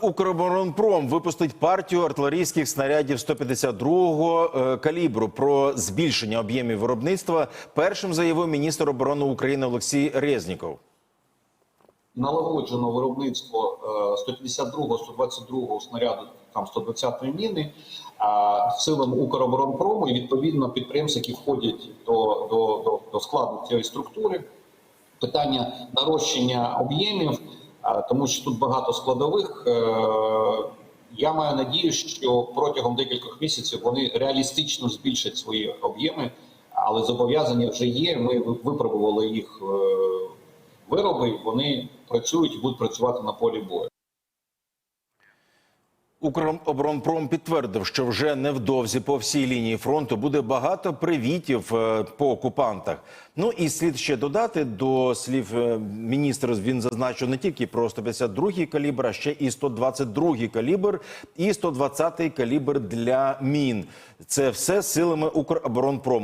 Укроборонпром випустить партію артилерійських снарядів 152-го е, калібру. Про збільшення об'ємів виробництва першим заявив міністр оборони України Олексій Резніков. налагоджено виробництво е, 152-го, 122-го снаряду, там 120-ї міни силам Укроборонпрому і відповідно підприємств, які входять до, до, до, до складу цієї структури. Питання нарощення об'ємів, тому що тут багато складових. Е, Я маю надію, що протягом декількох місяців вони реалістично збільшать свої об'єми, але зобов'язання вже є. Ми випробували їх е, вироби, вони працюють і будуть працювати на полі бою. Укроборонпром підтвердив, що вже невдовзі по всій лінії фронту буде багато привітів е, по окупантах. Ну і слід ще додати до слів е, міністра. Він зазначив не тільки про 152-й калібр, а ще і 122-й калібр, і 120-й калібр для мін. Це все силами Укроборонпрому.